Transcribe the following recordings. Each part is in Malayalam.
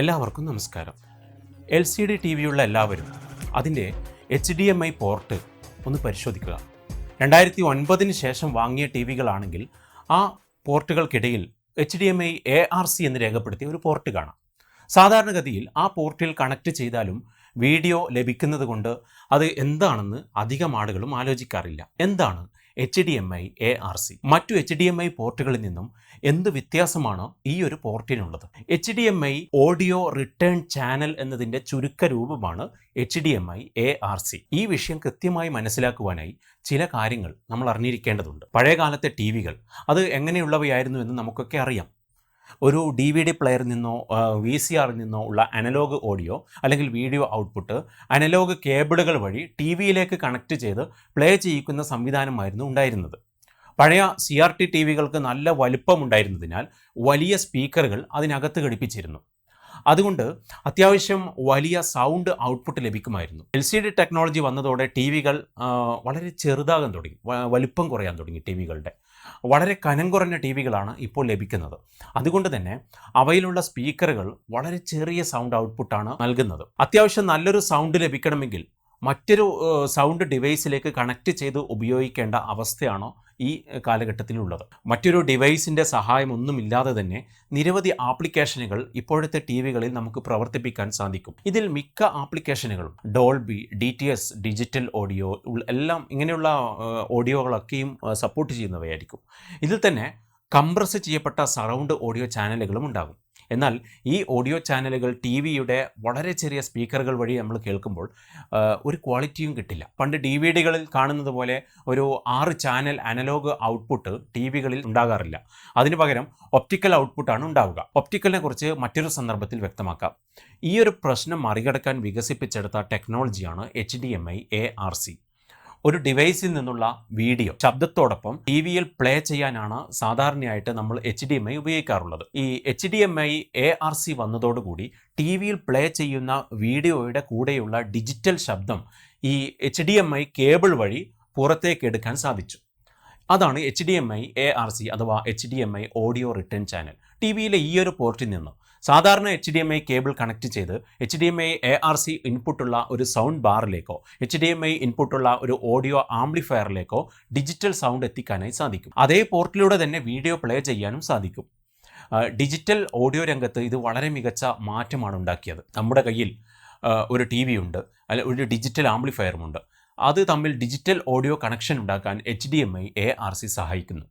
എല്ലാവർക്കും നമസ്കാരം. എൽ സി ഡി ടി വിയുള്ള എല്ലാവരും അതിന്റെ H D M I port ഒന്ന് പരിശോധിക്കുക. രണ്ടായിരത്തി ഒൻപതിന് ശേഷം വാങ്ങിയ ടി വികളാണെങ്കിൽ ആ പോർട്ടുകൾക്കിടയിൽ H D M I A R C എന്ന് രേഖപ്പെടുത്തിയ ഒരു പോർട്ട് കാണാം. സാധാരണഗതിയിൽ ആ പോർട്ടിൽ കണക്ട് ചെയ്താലും വീഡിയോ ലഭിക്കുന്നത് കൊണ്ട് അത് എന്താണെന്ന് അധികം ആളുകളും ആലോചിക്കാറില്ല. എന്താണ് H D M I A R C മറ്റു എച്ച് ഡി എം ഐ പോർട്ടുകളിൽ നിന്നും എന്ത് വ്യത്യാസമാണ് ഈ ഒരു പോർട്ടിനുള്ളത്? H D M I audio return channel എന്നതിന്റെ ചുരുക്ക രൂപമാണ് H D M I A R C ഈ വിഷയം കൃത്യമായി മനസ്സിലാക്കുവാനായി ചില കാര്യങ്ങൾ നമ്മൾ അറിഞ്ഞിരിക്കേണ്ടതുണ്ട്. പഴയകാലത്തെ ടി വികൾ അത് എങ്ങനെയുള്ളവയായിരുന്നു എന്ന് നമുക്കൊക്കെ അറിയാം. ഒരു ഡി വി ഡി പ്ലെയറിൽ നിന്നോ വി സി ആറിൽ നിന്നോ ഉള്ള അനലോഗ് ഓഡിയോ അല്ലെങ്കിൽ വീഡിയോ ഔട്ട്പുട്ട് അനലോഗ് കേബിളുകൾ വഴി ടി വിയിലേക്ക് കണക്ട് ചെയ്ത് പ്ലേ ചെയ്യിക്കുന്ന സംവിധാനമായിരുന്നു ഉണ്ടായിരുന്നത്. പഴയ സി ആർ ടി ടി വികൾക്ക് നല്ല വലുപ്പമുണ്ടായിരുന്നതിനാൽ വലിയ സ്പീക്കറുകൾ അതിനകത്ത് ഘടിപ്പിച്ചിരുന്നു. അതുകൊണ്ട് അത്യാവശ്യം വലിയ സൗണ്ട് ഔട്ട്പുട്ട് ലഭിക്കുമായിരുന്നു. എൽ സി ഡി ടെക്നോളജി വന്നതോടെ ടി വികൾ വളരെ ചെറുതാകാൻ തുടങ്ങി. വലുപ്പം കുറയാൻ തുടങ്ങി ടി വികളുടെ വളരെ കനം കുറഞ്ഞ ടി വികളാണ് ഇപ്പോൾ ലഭിക്കുന്നത്. അതുകൊണ്ട് തന്നെ അവയിലുള്ള സ്പീക്കറുകൾ വളരെ ചെറിയ സൗണ്ട് ഔട്ട്പുട്ടാണ് നൽകുന്നത്. അത്യാവശ്യം നല്ലൊരു സൗണ്ട് ലഭിക്കണമെങ്കിൽ മറ്റൊരു സൗണ്ട് ഡിവൈസിലേക്ക് കണക്ട് ചെയ്ത് ഉപയോഗിക്കേണ്ട അവസ്ഥയാണോ ഈ കാലഘട്ടത്തിലുള്ളത്. മറ്റൊരു ഡിവൈസിന്റെ സഹായമൊന്നുമില്ലാതെ തന്നെ നിരവധി ആപ്ലിക്കേഷനുകൾ ഇപ്പോഴത്തെ ടി വികളിൽ നമുക്ക് പ്രവർത്തിപ്പിക്കാൻ സാധിക്കും. ഇതിൽ മിക്ക ആപ്ലിക്കേഷനുകളും Dolby D T S digital audio എല്ലാം ഇങ്ങനെയുള്ള ഓഡിയോകളൊക്കെയും സപ്പോർട്ട് ചെയ്യുന്നവയായിരിക്കും. ഇതിൽ തന്നെ കംപ്രസ് ചെയ്യപ്പെട്ട സറൗണ്ട് ഓഡിയോ ചാനലുകളും ഉണ്ടാകും. എന്നാൽ ഈ ഓഡിയോ ചാനലുകൾ ടി വിയുടെ വളരെ ചെറിയ സ്പീക്കറുകൾ വഴി നമ്മൾ കേൾക്കുമ്പോൾ ഒരു ക്വാളിറ്റിയും കിട്ടില്ല. പണ്ട് ഡി വി ഡികളിൽ കാണുന്നത് പോലെ ഒരു ആറ് ചാനൽ അനലോഗ് ഔട്ട്പുട്ട് ടി വികളിൽ ഉണ്ടാകാറില്ല. അതിന് പകരം ഒപ്റ്റിക്കൽ ഔട്ട്പുട്ടാണ് ഉണ്ടാവുക. ഒപ്റ്റിക്കലിനെ കുറിച്ച് മറ്റൊരു സന്ദർഭത്തിൽ വ്യക്തമാക്കാം. ഈ ഒരു പ്രശ്നം മറികടക്കാൻ വികസിപ്പിച്ചെടുത്ത ടെക്നോളജിയാണ് H D M I A R C. ഒരു ഡിവൈസിൽ നിന്നുള്ള വീഡിയോ ശബ്ദത്തോടൊപ്പം ടി വിയിൽ പ്ലേ ചെയ്യാനാണ് സാധാരണയായിട്ട് നമ്മൾ എച്ച് ഡി എം ഐ ഉപയോഗിക്കാറുള്ളത്. ഈ H D M I A R C വന്നതോടുകൂടി ടി വിയിൽ പ്ലേ ചെയ്യുന്ന വീഡിയോയുടെ കൂടെയുള്ള ഡിജിറ്റൽ ശബ്ദം ഈ H D M I cable വഴി പുറത്തേക്ക് എടുക്കാൻ സാധിച്ചു. അതാണ് H D M I A R C അഥവാ H D M I audio return channel T വിയിലെ ഈ ഒരു പോർട്ടിൽ നിന്ന് സാധാരണ H D M I cable connect ചെയ്ത് H D M I A R C ഇൻപുട്ടുള്ള ഒരു സൗണ്ട് ബാറിലേക്കോ എച്ച് ഡി എം ഐ ഇൻപുട്ടുള്ള ഒരു ഓഡിയോ ആംപ്ലിഫയറിലേക്കോ ഡിജിറ്റൽ സൗണ്ട് എത്തിക്കാനായി സാധിക്കും. അതേ പോർട്ടിലൂടെ തന്നെ വീഡിയോ പ്ലേ ചെയ്യാനും സാധിക്കും. ഡിജിറ്റൽ ഓഡിയോ രംഗത്ത് ഇത് വളരെ മികച്ച മാറ്റമാണ് ഉണ്ടാക്കിയത്. നമ്മുടെ കയ്യിൽ ഒരു ടി വി ഉണ്ട് അല്ല ഒരു ഡിജിറ്റൽ ആംപ്ലിഫയറുമുണ്ട് അത് തമ്മിൽ ഡിജിറ്റൽ ഓഡിയോ കണക്ഷൻ ഉണ്ടാക്കാൻ H D M I A R C സഹായിക്കുന്നു.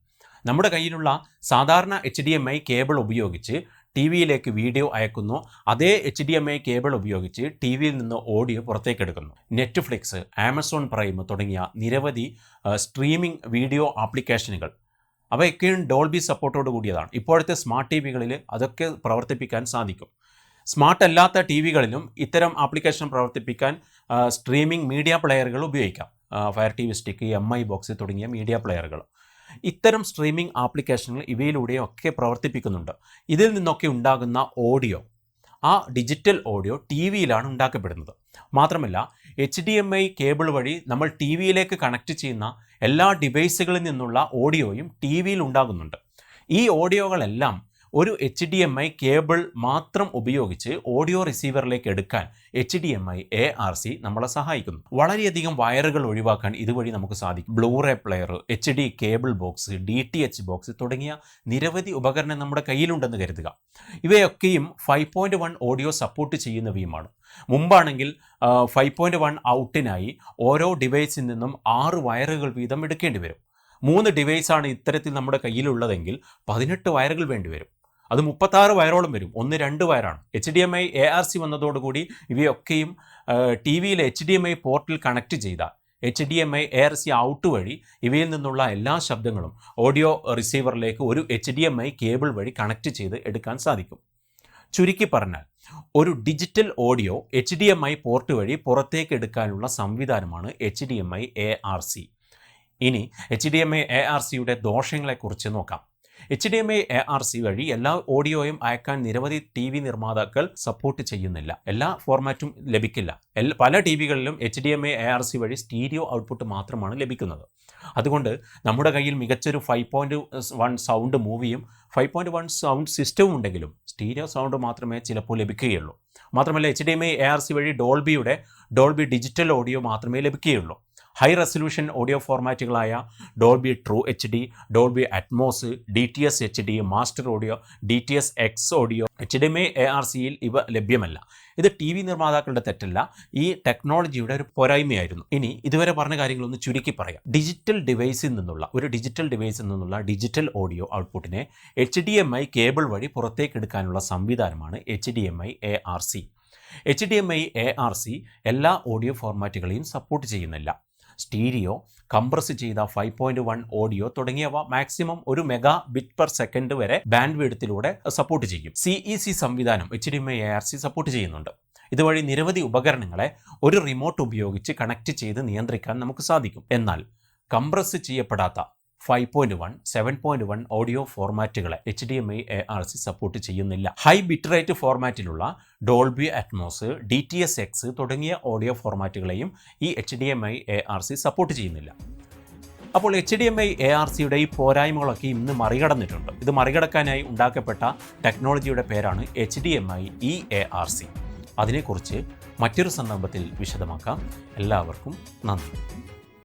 നമ്മുടെ കയ്യിലുള്ള സാധാരണ H D M I cable ഉപയോഗിച്ച് ടി വിയിലേക്ക് വീഡിയോ അയക്കുന്നു. അതേ H D M I cable ഉപയോഗിച്ച് ടി വിയിൽ നിന്ന് ഓഡിയോ പുറത്തേക്ക് എടുക്കുന്നു. നെറ്റ്ഫ്ലിക്സ് ആമസോൺ പ്രൈം തുടങ്ങിയ നിരവധി സ്ട്രീമിംഗ് വീഡിയോ ആപ്ലിക്കേഷനുകൾ. അവയൊക്കെയും ഡോൾബി സപ്പോർട്ടോട് കൂടിയതാണ്. ഇപ്പോഴത്തെ സ്മാർട്ട് ടി വികളിൽ അതൊക്കെ പ്രവർത്തിപ്പിക്കാൻ സാധിക്കും. സ്മാർട്ട് അല്ലാത്ത ടി വികളിലും ഇത്തരം ആപ്ലിക്കേഷൻ പ്രവർത്തിപ്പിക്കാൻ സ്ട്രീമിംഗ് മീഡിയ പ്ലെയറുകൾ ഉപയോഗിക്കാം. Fire T V stick M I box തുടങ്ങിയ മീഡിയ പ്ലെയറുകൾ. ഇത്തരം സ്ട്രീമിംഗ് ആപ്ലിക്കേഷനുകൾ ഇവയിലൂടെയൊക്കെ പ്രവർത്തിപ്പിക്കുന്നുണ്ട്. ഇതിൽ നിന്നൊക്കെ ഉണ്ടാകുന്ന ഓഡിയോ ആ ഡിജിറ്റൽ ഓഡിയോ ടി വിയിലാണ് ഉണ്ടാക്കപ്പെടുന്നത്. മാത്രമല്ല H D M I cable വഴി നമ്മൾ ടി വിയിലേക്ക് കണക്ട് ചെയ്യുന്ന എല്ലാ ഡിവൈസുകളിൽ നിന്നുള്ള ഓഡിയോയും ടി വിയിൽ ഉണ്ടാകുന്നുണ്ട്. ഈ ഓഡിയോകളെല്ലാം ഒരു H D M I cable മാത്രം ഉപയോഗിച്ച് ഓഡിയോ റിസീവറിലേക്ക് എടുക്കാൻ H D M I A R C നമ്മളെ സഹായിക്കുന്നു. വളരെയധികം വയറുകൾ ഒഴിവാക്കാൻ ഇതുവഴി നമുക്ക് സാധിക്കും. Blu ray player H D cable box D T H box തുടങ്ങിയ നിരവധി ഉപകരണം നമ്മുടെ കയ്യിലുണ്ടെന്ന് കരുതുക. ഇവയൊക്കെയും five point one audio support ചെയ്യുന്നവയുമാണ്. മുമ്പാണെങ്കിൽ ഫൈവ് പോയിന്റ് വൺ ഔട്ടിനായി ഓരോ ഡിവൈസിൽ നിന്നും ആറ് വയറുകൾ വീതം എടുക്കേണ്ടി വരും. മൂന്ന് ഡിവൈസാണ് ഇത്തരത്തിൽ നമ്മുടെ കയ്യിലുള്ളതെങ്കിൽ പതിനെട്ട് വയറുകൾ വേണ്ടി വരും. അത് മുപ്പത്താറ് വയറോളം വരും. ഒന്ന് രണ്ട് വയറാണ്. H D M I A R C വന്നതോടുകൂടി ഇവയൊക്കെയും ടി വിയിൽ എച്ച് ഡി എം ഐ പോർട്ടിൽ കണക്ട് ചെയ്ത H D M I A R C out വഴി ഇവയിൽ നിന്നുള്ള എല്ലാ ശബ്ദങ്ങളും ഓഡിയോ റിസീവറിലേക്ക് ഒരു H D M I cable വഴി കണക്ട് ചെയ്ത് എടുക്കാൻ സാധിക്കും. ചുരുക്കി പറഞ്ഞാൽ ഒരു digital audio H D M I port വഴി പുറത്തേക്ക് എടുക്കാനുള്ള സംവിധാനമാണ് H D M I A R C ഇനി H D M I A R സിയുടെ ദോഷങ്ങളെക്കുറിച്ച് നോക്കാം. H D M I A R C വഴി എല്ലാ ഓഡിയോയും അയക്കാൻ നിരവധി ടി വി നിർമ്മാതാക്കൾ സപ്പോർട്ട് ചെയ്യുന്നില്ല. എല്ലാ ഫോർമാറ്റും ലഭിക്കില്ല. പല T വികളിലും H D M I A R C വഴി സ്റ്റീരിയോ ഔട്ട്പുട്ട് മാത്രമാണ് ലഭിക്കുന്നത്. അതുകൊണ്ട് നമ്മുടെ കയ്യിൽ മികച്ചൊരു ഫൈവ് പോയിന്റ് വൺ സൗണ്ട് മൂവിയും ഫൈവ് പോയിന്റ് വൺ സൗണ്ട് സിസ്റ്റവും ഉണ്ടെങ്കിലും സ്റ്റീരിയോ സൗണ്ട് മാത്രമേ ചിലപ്പോൾ ലഭിക്കുകയുള്ളൂ. മാത്രമല്ല H D M I A R C വഴി ഡോൾബിയുടെ ഡോൾബി ഡിജിറ്റൽ ഓഡിയോ മാത്രമേ ലഭിക്കുകയുള്ളൂ. High resolution audio ഫോർമാറ്റുകളായ Dolby true H D Dolby Atmos D T S H D master audio D T S X audio H D M A R സിയിൽ ഇവ ലഭ്യമല്ല. ഇത് ടി വി നിർമ്മാതാക്കളുടെ തെറ്റല്ല ഈ ടെക്നോളജിയുടെ ഒരു പോരായ്മയായിരുന്നു. ഇനി ഇതുവരെ പറഞ്ഞ കാര്യങ്ങളൊന്ന് ചുരുക്കി പറയാം. ഡിജിറ്റൽ ഡിവൈസിൽ നിന്നുള്ള ഒരു ഡിജിറ്റൽ ഡിവൈസിൽ നിന്നുള്ള ഡിജിറ്റൽ ഓഡിയോ ഔട്ട്പുട്ടിനെ H D M I cable വഴി പുറത്തേക്ക് എടുക്കാനുള്ള സംവിധാനമാണ് H D M I A R C. H D M I A R C എല്ലാ ഓഡിയോ ഫോർമാറ്റുകളെയും സപ്പോർട്ട് ചെയ്യുന്നില്ല. സ്റ്റീരിയോ കംപ്രസ് ചെയ്ത ഫൈവ് പോയിന്റ് വൺ ഓഡിയോ തുടങ്ങിയവ മാക്സിമം ഒരു മെഗാ ബിറ്റ് പെർ സെക്കൻഡ് വരെ ബാൻഡ് വീഡത്തിലൂടെ സപ്പോർട്ട് ചെയ്യും. സി ഇ സി സംവിധാനം H D M A R C support ചെയ്യുന്നുണ്ട്. ഇതുവഴി നിരവധി ഉപകരണങ്ങളെ ഒരു റിമോട്ട് ഉപയോഗിച്ച് കണക്ട് ചെയ്ത് നിയന്ത്രിക്കാൻ നമുക്ക് സാധിക്കും. എന്നാൽ കംപ്രസ് ചെയ്യപ്പെടാത്ത five point one seven point one audio ഫോർമാറ്റുകളെ H D M I A R C support ചെയ്യുന്നില്ല. High bitrate ഫോർമാറ്റിലുള്ള Dolby Atmos D T S X തുടങ്ങിയ ഓഡിയോ ഫോർമാറ്റുകളെയും ഈ H D M I A R C support ചെയ്യുന്നില്ല. അപ്പോൾ H D M I A R സിയുടെ ഈ പോരായ്മകളൊക്കെ ഇന്ന് മറികടന്നിട്ടുണ്ട്. ഇത് മറികടക്കാനായി ഉണ്ടാക്കപ്പെട്ട ടെക്നോളജിയുടെ പേരാണ് H D M I E A R C അതിനെക്കുറിച്ച് മറ്റൊരു സന്ദർഭത്തിൽ വിശദമാക്കാം. എല്ലാവർക്കും നന്ദി.